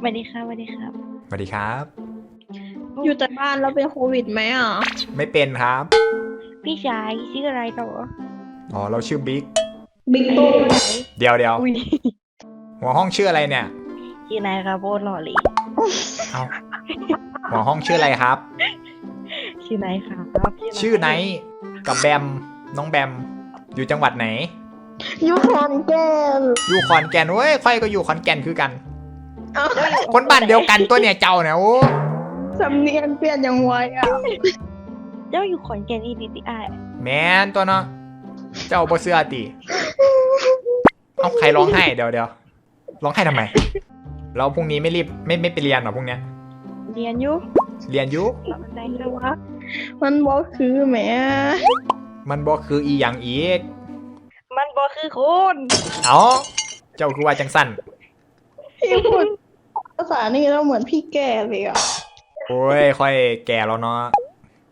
สวัสดีครับสวัสดีครับสวัสดีครับ อยู่แต่บ้านแล้วเป็นโควิดไหมอะ ไม่เป็นครับ พี่ชายชื่ออะไรต่ออ๋อเราชื่อบิ๊ก บิ๊กโต้เดี๋ยวเดี๋ยวอุ้ยหัวห้องชื่ออะไรเนี่ย ชื่อนายครับโบหล่อเลยเอาหัวห้องชื่ออะไรครับ ชื่อนายครับชื่อไนท์กับแบมน้องแบม อยู่จังหวัดไหนยูคอนแก้มอยู่ขอนแก่นเว้ยค่อยก็อยู่ขอนแก่นคือกันอ้าว คนบ้านเดียวกันตัวเนี่ยเจ้าเนี่ยโอ้สำเนียงเปลี่ยนยังไวอะเจ้าอยู่ขอนแก่นอีดิติอายแมนตัวเนาะเจ้าบ่เสื้อติเอาใครร้องไห้เดี๋ยวเดี๋ยวร้องไห้ทำไม เราพรุ่งนี้ไม่รีบไม่ไม่ไปเรียนเหรอพรุ่งเนี้ยเรียนอยู่เรียนอยุเราบันไดคือว่ามันบอกคือแหมมันบ่คืออีหยังอีก มันบ่คือคน เอาเจ้าคือว่าจังสั้นพี่พูด ภาษานี่แล้วเหมือนพี่แก่เลยอะ โอ้ย ค่อยแก่แล้วเนาะ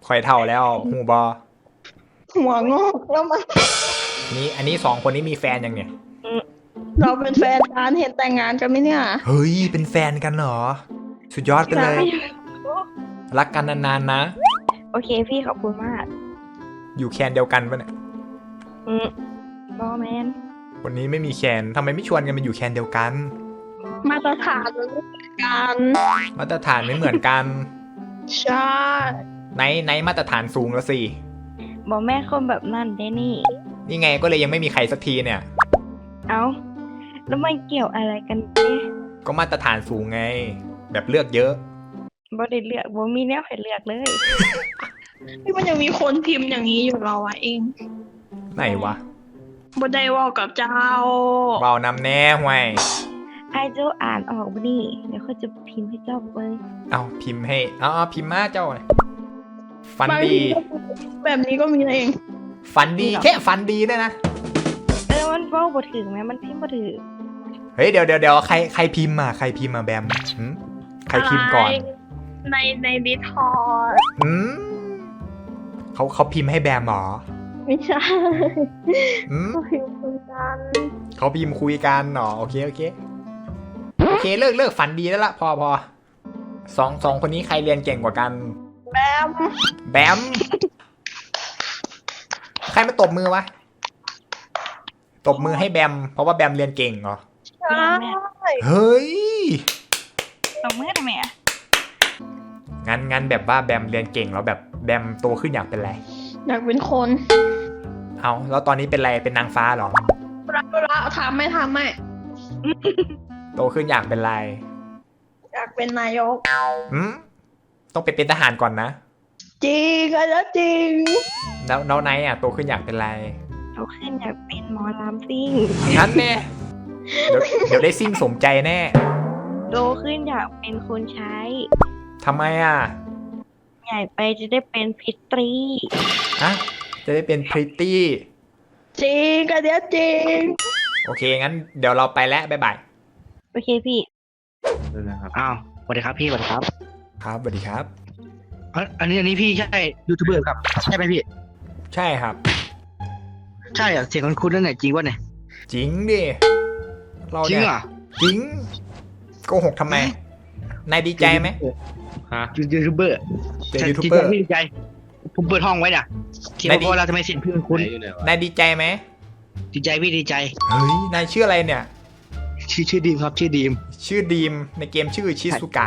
ค่อยเท่าแล้วหูบอ หัวงอกแล้วมันนี่อันนี้สองคนนี้มีแฟนยังเนี่ย เราเป็นแฟนกันเห็นแต่งงานกันไหมเนี่ยเฮ้ย เป็นแฟนกันเหรอ สุดยอดไปเลย รักกันนานๆนะ โอเคพี่ขอบคุณมาก อยู่แคนเดียวกันปะเนี่ย อืมบอแมนคนนี้ไม่มีแคนทำไมไม่ชวนกันมาอยู่แคนเดียวกัน มาตรฐานมันไม่เหมือนกันมาตรฐานไม่เหมือนกัน ใช่ในในมาตรฐานสูงแล้วสิ บอแม่นคนแบบนั่นได้นี่ นี่ไงก็เลยยังไม่มีใครสักทีเนี่ย เอาแล้วมันเกี่ยวอะไรกันเนี่ยก็มาตรฐานสูงไง แบบเลือกเยอะ บ่ได้เลือกบ่มีแนวให้เลือกเลย ที่มันยังมีคนพิมพ์อย่างนี้อยู่เราอะเองไหนวะบ่ได้เว่ากับเจ้า เบานำแน่ห่วย ไอเจ้าอ่านออกบ่นี่เดี๋ยวเขาจะพิมพ์ให้เจ้าเบิ่งเอาพิมพ์ให้เอาเอาพิมพ์มาเจ้าหน่อยฟันบางดีทีก็แบบนี้ก็มีนะเองฟันดีแค่ฟันดีด้วยนะ เออมันเว้าบ่ถึงไหมมันพิมพ์บ่ถึงเฮ้ยเดี๋ยวเดี๋ยวเดี๋ยวใครใครพิมพ์มาใครพิมพ์มาแบมหืมใครพิมพ์ก่อน ในในดิทอร์ดอืมเขาเขาพิมพ์ให้แบมเหรอไม่ใช่อืมก็พิมพ์คุยกันเขาพิมพ์คุยกันเหรอโอเคโอเค โอเคเลิกเลิกฝันดีแล้วละพอพอสองสองคนนี้ใครเรียนเก่งกว่ากัน แบม แบม ใครมาตบมือวะ ตบมือให้แบม เพราะว่าแบมเรียนเก่งเหรอ ใช่เฮ้ย ตบมือได้ไหมอะงั้นงั้นแบบว่าแบมเรียนเก่งแล้วแบบแบมโตขึ้นอยากเป็นอะไร อยากเป็นคน เอาแล้วตอนนี้เป็นอะไร เป็นนางฟ้าเหรอ รักรักทำไม่ทำไม่ โตขึ้นอยากเป็นอะไรอยากเป็นนายกอืมต้องไปเป็นทหารก่อนนะ จริงอันนั้นจริงแล้วแล้วไนท์อะโตขึ้นอยากเป็นอะไรเขาขึ้นอยากเป็นหมอลำซิ่งงั้นแน่เดี๋ยวเดี๋ยวได้ซิ่งสมใจแน่โตขึ้นอยากเป็นคนใช้ทำไมอะใหญ่ไปจะได้เป็นพิตรีฮะจะได้เป็นพริตตี้ จริงอันเนี้ยจริง โอเคงั้นเดี๋ยวเราไปแล้วบ๊ายบาย โอเคพี่อ้าวสวัสดีครับพี่สวัสดีครับครับสวัสดีครับ อันอันนี้อันนี้พี่ใช่ยูทูบเบอร์ครับใช่ไหมพี่ ใช่ครับ ใช่เหรอเสียงคุณคุณนั่นไหนจริงวะเนี่ยจริงดิเราจริงเนี่ยเหรอจริงโกหกทำไมนายดีใจไหม ฮะ ยูทูบเบอร์เจอยูทูบเบอร์ดีใจ ผมเปิดห้องไว้น่ะที่ไม่ว่าดีเพราะเราทำไมเสียงพี่คุณนายดีใจไหมดีใจพี่ดีใจเฮ้ยนายชื่ออะไรเนี่ย ชื่อชื่อดีมครับชื่อดีม ชื่อดีมในเกมชื่อชิสุกะ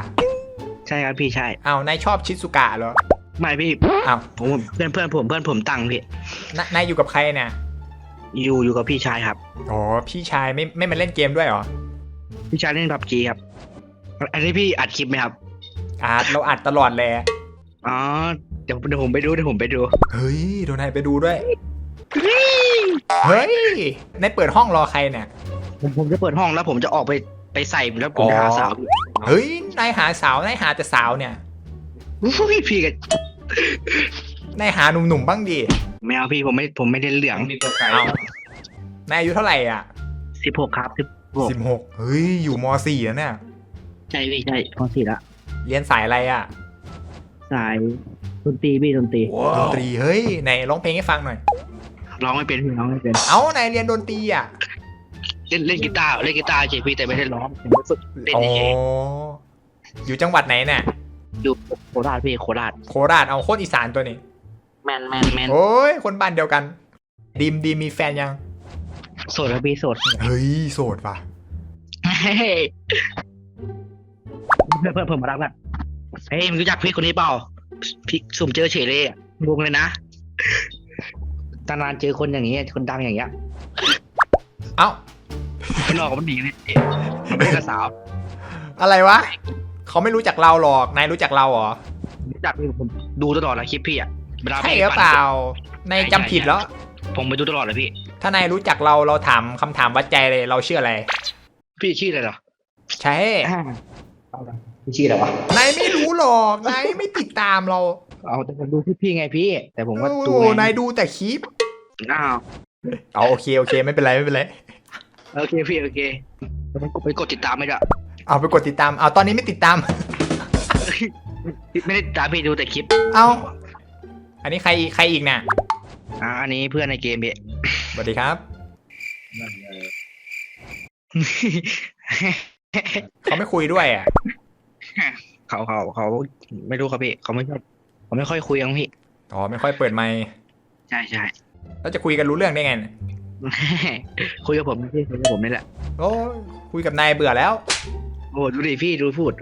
ใช่ครับพี่ใช่อ้าวนายชอบชิสุกะเหรอไม่พี่อ้าวผมเพื่อนเพื่อนผมเพื่อนผมตังค์พี่นนายอยู่กับใครเนี่ยอยู่อยู่กับพี่ชายครับอ๋อพี่ชายไม่ไม่มาเล่นเกมด้วยเหรอพี่ชายเล่นพับจีครับ อันนี้พี่อัดคลิปไหมครับอาร์ตเราอัดตลอดแหละอ๋อเดี๋ยวเดี๋ยวผมไปดูเดี๋ยวผมไปดู เฮ้ยเดี๋ยวนายไปดูด้วย เฮ้ยนายเปิดห้องรอใครเนี่ย ผมผมจะเปิดห้องแล้วผมจะออกไปไปใส่แล้วผมจะหาสาวเฮ้ยนายหาสาวนายหาแต่สาวเนี่ยอุ้ยพี่กันนายหาหนุ่มๆบ้างดิไม่เอาพี่ผมไม่ผมไม่ได้เหลืองเอานายอายุเท่าไหร่อะสิบหกครับสิบหกสิบหกเฮ้ยอยู่มสี่แล้วเนี่ยใช่พี่ใช่พอสี่ละเรียนสายอะไรอะ สายดนตรีพี่ดนตรีดนตรีเฮ้ยไหนร้องเพลงให้ฟังหน่อยร้องไม่เป็นพี่ร้องไม่เป็น เอ้านายเรียนดนตรีอะ เล่นเล่นกีตาร์เล่นกีตาร์เฉยพี่แต่ไม่ได้ร้องผมไม่ฝึกเล่นอ๋อเฉยอยู่จังหวัดไหนเนี่ยอยู่โคราชพี่โคราชโคราชเอาโคตรอีสานตัวนี้ แมนแมนแมนโอ้ยคนบ้านเดียวกัน ดีมดีมมีแฟนยัง โสดครับพี่โสดเฮ้ยโสดว่ะเฮ้ยเพื่อนเพื่อนผมมารักแบบเฮ้ยมึงรู้จักพี่คนนี้เปล่าพี่สุ่มเจอเฉยเลยอะงงเลยนะตานานเจอคนอย่างเงี้ยคนดังอย่างเงี้ย เอ้า มันหลอกมันหนีเลยมันไม่ใช่กระสาวอะไรวะเขาไม่รู้จักเราหรอกนายรู้จักเราเหรอรู้จักพี่ผมดูตลอดนะคลิปพี่อะเวลาใช่พี่หรือเปล่านายจำผิดแล้วผมไปดูตลอดเลยพี่ ถ้านายรู้จักเราเราถามคำถามวัดใจเลยเราชื่ออะไร พี่ชื่ออะไรเหรอใช่พี่ชื่ออะไรวะนายไม่รู้หรอกนายไม่ติดตามเรา เอาแต่ผมดูคลิปพี่ไงพี่ แต่ผมก็ดูโอ้ไงนายดูแต่คลิปอ้าวเอาโอเคโอเคไม่เป็นไรไม่เป็นไร โอเคพี่โอเคไปกดไปกดติดตามไม่ได้เอาไปกดติดตามเอาตอนนี้ไม่ติดตาม ไม่ได้ติดตามพี่ดูแต่คลิป เอาอันนี้ใครอีกใครอีกเนี่ยอ่าอันนี้เพื่อนในเกมพี่สวัสดีครับเขาไม่คุยด้วยอะเขาเขาเขาไม่รู้ครับพี่เขาไม่ชอบเขาไม่ค่อยคุยกับพี่อ๋อไม่ค่อยเปิดไมค์ใช่ใช่แล้วจะคุยกันรู้เรื่องได้ไงเนี่ย คุยกับผมพี่คุยกับผมนี่แหละโอ้ยคุยกับนายเบื่อแล้ว โอ้ดูดิพี่ดูพูด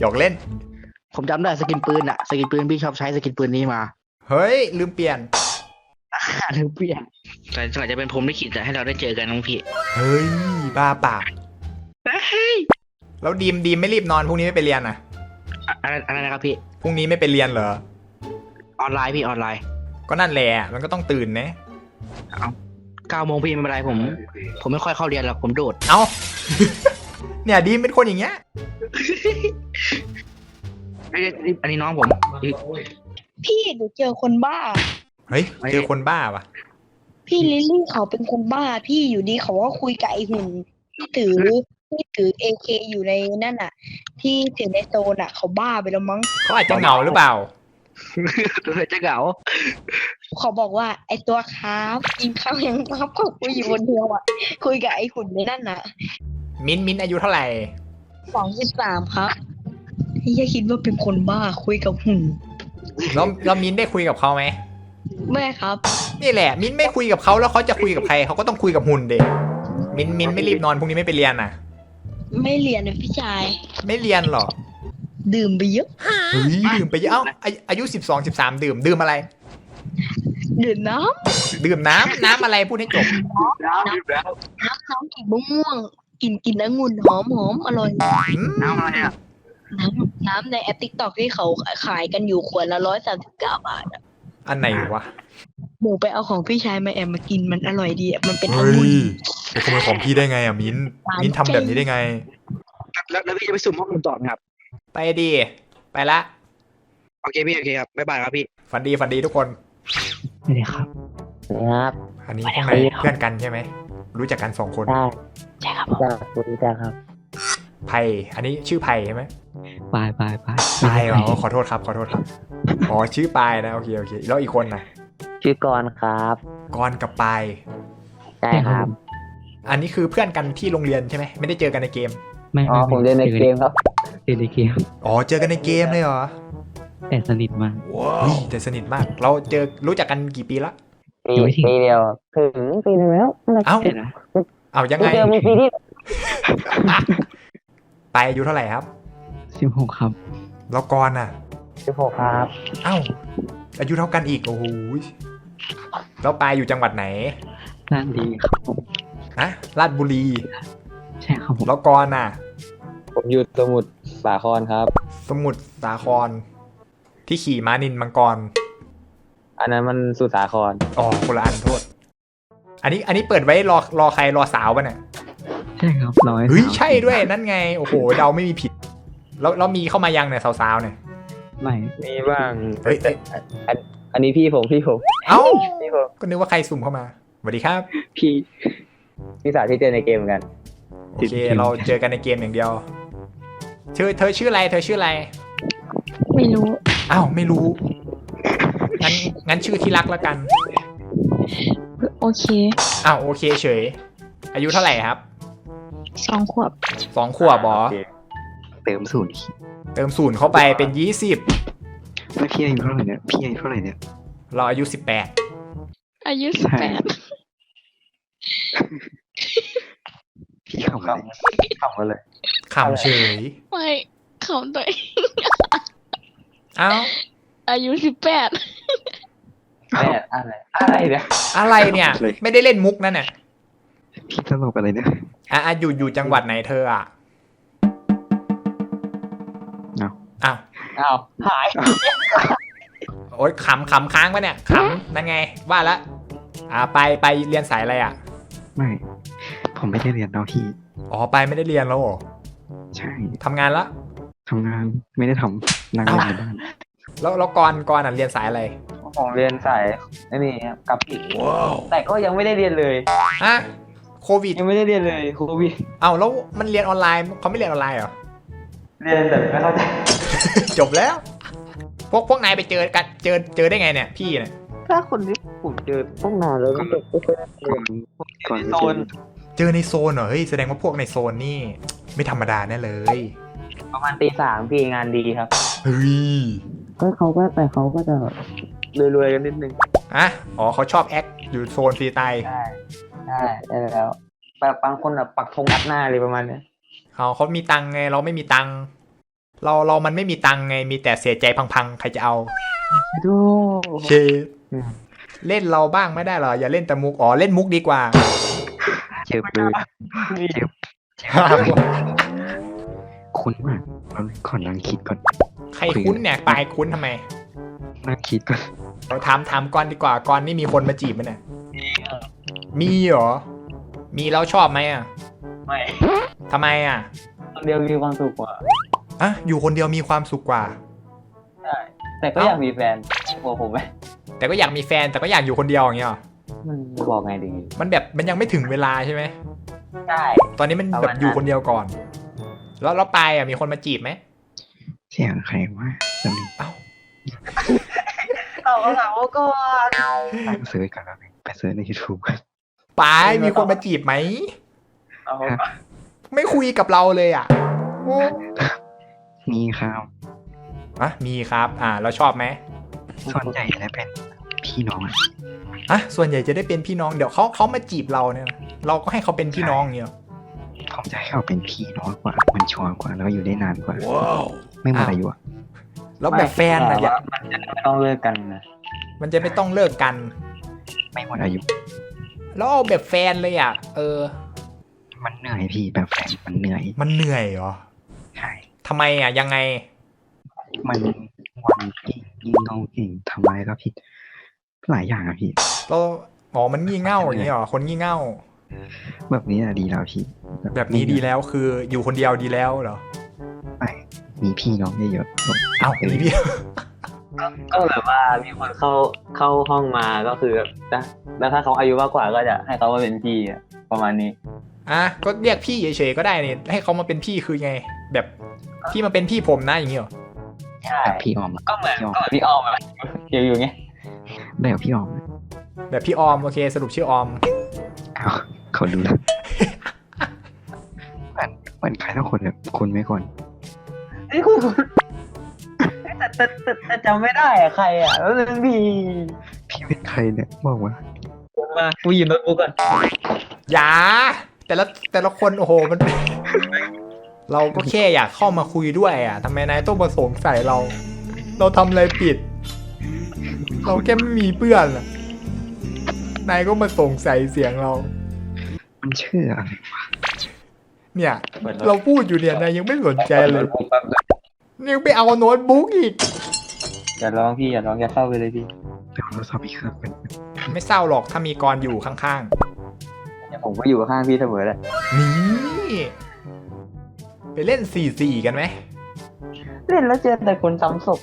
หยอกเล่น ผมจำได้สกินปืนอะสกินปืนพี่ชอบใช้สกินปืนนี้มาเฮ้ย ลืมเปลี่ยนลืมเปลี่ยนแต่สมัยจะเป็นผมที่ขีดจะให้เราได้เจอกันน้องพี่เฮ้ย บ้าปากเฮ้ยแล้วดีมดีมไม่รีบนอนพรุ่งนี้ไม่ไปเรียนอะอะไรอะไรนะครับพี่ พรุ่งนี้ไม่ไปเรียนเหรอ ออนไลน์พี่ออนไลน์ ก็นั่นแหละมันก็ต้องตื่นนะเก้าโมงพี่ไม่เป็นไรผม ผมไม่ค่อยเข้าเรียนหรอกผมโดด เอา เนี่ยดีมเป็นคนอย่างเงี้ยอันนี้อันนี้น้องผม พี่หนูเจอคนบ้า เฮ้ยเจอคนบ้าปะพี่ลิลลี่เขาเป็นคนบ้า พี่อยู่ดีเขาก็คุยกับไอหุ่นที่ถือที่ถือเอเคอยู่ในนั่นอะ ที่ถือในโซนอะ เขาบ้าไปแล้วมั้งเขาอาจจะเหงาหรือเปล่าตัว จะเหงาเขาบอกว่าไอตัวครับกินข้าวยังครับเขาคุยอยู่คนเดียวอะ คุยกับไอหุ่นในนั่นน่ะ มิ้นท์มิ้นท์อายุเท่าไหร่สองสิบสามครับพี่อย่าคิดว่าเป็นคนบ้าคุยกับหุ่นแล้วแล้วมิ้นท์ได้คุยกับเขาไหมไม่ครับ นี่แหละ มิ้นท์ไม่คุยกับเขาแล้วเขาจะคุยกับใครเขาก็ต้องคุยกับหุ่นเด็กมิ้นท์มิ้นท์ไม่รีบนอนพรุ่งนี้ไม่ไปเรียนน่ะ ไม่เรียนเลยพี่ชาย ไม่เรียนหรอก ดื่มไปเยอะเฮ้ยดื่มไปเยอะเอ้าอายุอายุสิบสองสิบสามดื่มดื่มอะไร ดื่มน้ดื่มน้ำน้ำอะไรพูดให้จบำน้ำน้ำกลิ่นมะม่วงกลิ่นกลิ่นองุ่นหอมหอมอร่อยอืมน้ำอะไรอะน้ำน้ำในแอปติ๊กต็อกที่เขาขายกันอยู่ขวดละร้อยสามสิบเก้าบาทอะอันไหนวะหนูไปเอาของพี่ชายมาแอบมากินมันอร่อยดีอะมันเป็นอเฮ้งุ่น ยไปขโมยของพี่ได้ไงอะมิ้นท์มิ้นท์ทำแบบนี้ได้ไง แล้วแล้วพี่จะไปสุ่มห้องผมต่อไหมครับ ไปดี ไปละ โอเคพี่โอเคครับบ๊ายบายครับพี่ ฝันดีฝันดีทุกคน ไม่ได้ครับ ครับ อันนี้พวกนายเพื่อนกันใช่ไหม รู้จักกันสองคน ได้ใช่ครับจากคุณจากครับไผ่อันนี้ชื่อไผ่ใช่ไหมปลายปลายปลายปายเหรอขอโทษครับ ขอโทษครับ อ๋อ ชื่อปายนะ โอเค โอเค แล้วอีกคนนะชื่อกรณ์ครับกรกับปาย ใช่ครับอันนี้คือเพื่อนกันที่โรงเรียนใช่ไหม ไม่ได้เจอกันในเกม ไม่อ๋อผมเล่นในเกมครับ เล่นในเกมอ๋อเจอกันในเกมเลยเหรอแต่สนิทมากเฮ้ยแต่สนิทมาก เราเจอรู้จักกันกี่ปีละ ปียังไม่ถึง ปีเดียวถึงปีหนึงแล้วอะไรเอ้าเห็นนะเอายังไง เจอมีปีที่ปายอายุเท่าไหร่ครับ สิบหกครับ แล้วกรน่ะ สิบหกครับเอ้า อายุเท่ากันอีก โอ้โหแล้วปายอยู่จังหวัดไหนด้านดีครับผมนะราชบุรี ใช่ครับผมแล้วกรน่ะ ผมอยู่สมุทร สาครครับ สมุทรสาคร ที่ขี่ม้านินมังกร อันนั้นมันสุสาคร อ๋อคนละอันโทษ อันนี้อันนี้เปิดไว้รอรอใครรอสาวป่ะเนี่ยใช่ครับร้อยเฮ้ยสามใช่ด้วยนั่นไง โอ้โหเดาไม่มีผิด แล้วแล้วมีเข้ามายังเนี่ยสาวๆเนี่ยไม่มีบ้างเฮ้ยเอ้ยอันนี้พี่ผมพี่ผมเอ้าพี่ผมก็นึกว่าใครสุ่มเข้ามาสวัสดีครับ พี่พี่สาวที่เจอในเกมเหมือนกัน โอเค เราเจอกันในเกมอย่างเดียว เธอเธอชื่ออะไร เธอชื่ออะไร ไม่รู้อ้าวไม่รู้ งั้นงั้นชื่อที่รักแล้วกันโอเคอ้าวโอเคเฉย อายุเท่าไหร่ครับสองขวบสองขวบเหรอโอเคเติมศูนย์เติมศูนย์เข้าไปเป็นยี่สิบไม่พี่อายุเท่าไหร่เนี่ยพี่อายุเท่าไหร่เนี่ยเราอายุสิบแปดอายุใช่สิบแปดพี่ขำอะไรขำกันเลย ขำเฉย ไม่เขาตัวเองเอ้าอายุสิบแปดแม่อะไร อะไรเนี่ย อะไรเนี่ย ไม่ได้เล่นมุกนั่นน่ะพี่ตลกอะไรเนี่ยอะอะอยู่อยู่จังหวัดไหนเธออะเอ้าอ้าวอ้าวหาย โอ๊ยขำขำค้างปะเนี่ยขำนั่นไง ว่าละ อ่าไปไปเรียนสายอะไรอะ ไม่ ผมไม่ได้เรียนแล้วพี่ อ๋อไปไม่ได้เรียนแล้วเหรอ ใช่ทำงานละทำงานไม่ได้ทำนั่งเล่นในบ้านแล้วแล้วก่อนก่อนอะเรียนสายอะไรผมเรียนสายนี่ครับกับอีกแต่ก็ยังไม่ได้เรียนเลยฮะโควิดยังไม่ได้เรียนเลยโควิดเอ้าแล้วมันเรียนออนไลน์เขาไม่เรียนออนไลน์เหรอเรียนแต่ไม่เข้าใจจบแล้ว พวกพวกนายไปเจอกันเจอเจอได้ไงเนี่ยพี่เนี่ยถ้าคนที่ผมเจอต้องนานแล้วไม่ไม่เคยได้เรียก่อนนก่อนโซน เจอในโซนเหรอเฮ้ยแสดงว่าพวกในโซนนี่ ไม่ธรรมดาแน่เลย ประมาณตีสามพี่งานดีครับ เฮ้ย ก็เขาก็แต่เขาก็จะ รวยๆกันนิดนึงอะ อ๋อเขาชอบแอคอยู่โซนฟรีไตล์ใช่ใช่ได้แล้วแบบบางคนแบบปักธงอัดหน้าเลยประมาณเนี้ยเขาเขามีตังค์ไงเราไม่มีตังค์เราเรามันไม่มีตังค์ไงมีแต่เสียใจพังๆ ใครจะเอาดู เชฟเล่นเราบ้างไม่ได้เหรออย่าเล่นแต่มุกอ๋อเล่นมุกดีกว่า เจอปืนเจอคุ้นมากเราขอนั่งคิดก่อนใครคุ้นเนี่ยปลายคุ้นทำไมนั่งคิดก่อนเราถามถามก่อนดีกว่าก่อนนี่มีคนมาจีบมันเนี่ยมีเหรอ มีแล้วชอบไหมอะ ไม่ทำไมอะคนเดียวมีความสุขกว่าอะอยู่คนเดียวมีความสุขกว่าใช่แต่ก็อยากมีแฟนกลัวผมไหมแต่ก็อยากมีแฟนแต่ก็อยากอยู่คนเดียวอย่างเงี้ยหรอ มันบอกไงดีมันแบบมันยังไม่ถึงเวลาใช่ไหมใช่ ตอนนี้มันประแบมาณบอยู่นั้นคนเดียวก่อน แล้วแล้วปลายอะมีคนมาจีบไหมเสียงใครวะแป๊บนึงเอ้าตอบคำถามว่าก่อนนั่งเสิร์ชก่อนแป๊บนึงไปเสิร์ชในยูทูบกันปลายมีคนมาจีบไหมเอาไม่คุยกับเราเลยอะโอ้มีครับอะมีครับ อ่า เราชอบไหมส่วนใหญ่แล้วเป็นพี่น้องอะ อะส่วนใหญ่จะได้เป็นพี่น้องเดี๋ยวเขาเขามาจีบเราเนี่ยนะเราก็ให้เขาเป็นพี่น้องอย่างเงี้ยหรอผมจะให้เขาเป็นพี่น้องกว่า มันชัวร์กว่าแล้วอยู่ได้นานกว่า ว้าวไม่หมดอายุอะแล้วแบบแฟนอะอยากมันจะไม่ต้องเลิกกันนะมันจะไม่ต้องเลิกกัน ไม่หมดอายุ แล้วเอาแบบแฟนเลยอะ เออ มันเหนื่อยพี่แบบแฟนมันเหนื่อย มันเหนื่อยเหรอใช่ทำไมอะยังไง มันวันเก่งยิงเงาเก่งทำอะไรก็ผิด หลายอย่างอะพี่เราอ๋อมันงี่เง่าอย่างเงี้ยเหรอคนงี่เง่าแบบนี้อะดีแล้วพี่ แบบนี้ดีแล้วคืออยู่คนเดียวดีแล้วเหรอไม่มีพี่น้องเยอะๆเอ้ามีพี่ก็แบบว่ามีคนเข้าเข้าห้องมาก็คือแบบนะแล้วถ้าเขาอายุมากกว่าก็จะให้เขามาเป็นพี่อะประมาณนี้อะก็เรียกพี่เฉยๆก็ได้นี่ให้เขามาเป็นพี่คือไง แบบพี่มาเป็นพี่ผมนะอย่างเงี้ยเหรอใช่แบบพี่ออมอะก็เหมือนก็เหมือนพี่ออมอะอยู่อยู่ไง แบบพี่ออมอะแบบพี่ออมโอเค สรุปชื่อออมอ้าวเขาดูแล้วเหมือนเหมือนใครทั้งคนแบบคุณไม่ก่อนนี่คุณแต่แต่แต่แต่จำไม่ได้อะใครอะแล้วนึงพี่พี่เป็นใครเนี่ยบอกว่ามากูหยิบโน้ตบุ๊กก่อนอย่าแต่ละแต่ละคนโอ้โหมัน เราก็แค่อยากเข้ามาคุยด้วยอะทำไมนายต้องมาสงสัยเรา เราทำอะไรผิด เราแค่ไม่มีเพื่อนอะนายก็มาสงสัยเสียงเรา มันชื่ออะไรเนี่ย เราพูดอยู่เนี่ยนายยังไม่สนใจเลยโน้ตบุ๊กแป๊บนึงยังไปเอาโน้ตบุ๊กอีก อย่าร้องพี่อย่าร้องอย่าเข้าไปเลยพี่เดี๋ยวเราสอบอีกเครื่องเป็นไม่เศร้าหรอกถ้ามีกรอยู่ข้างผมก็อยู่ข้างพี่เสมอแหละๆ นี่ ไปเล่นสี่สี่กันไหม เล่นแล้วเจอแต่คนซ้ำศพ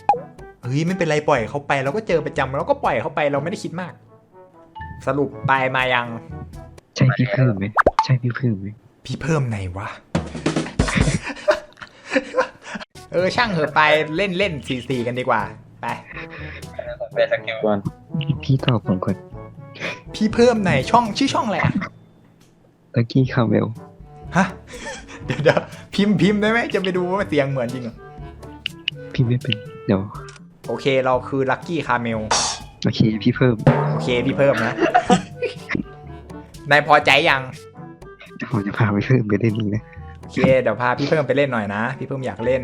เฮ้ยไม่เป็นไรปล่อยเขาไปเราก็เจอประจำเราก็ปล่อยเขาไปเราไม่ได้คิดมาก สรุปไปมายัง ใช่พี่เพิ่มไหมใช่พี่เพิ่มไหมพี่เพิ่มไหนวะ เออช่างเหอะไปเล่นเล่นสี่สี่กันดีกว่า ไปไปสกิลก่อนพี่ตอบผมก่อนพี่เพิ่มไหนช่องชื่อช่องอะไรอะตะกี้คาเวลฮะเดี๋ยวเดี๋ยวพิมพ์พิมพ์ได้ไหมจะไปดูว่าเสียงเหมือนจริงเหรอพี่ไม่เป็นเดี๋ยว โอเคเราคือลั c กี้คาเมลโอเคพี่เพิ่ม โอเคพี่เพิ่มนะ นายพอใจยังเดี๋ยวผมจะพาไปเพิ่มไปเล่นนี่นะโอเคเดี๋ยวพาพี่เพิ่มไปเล่นหน่อยนะ พี่เพิ่มอยากเล่น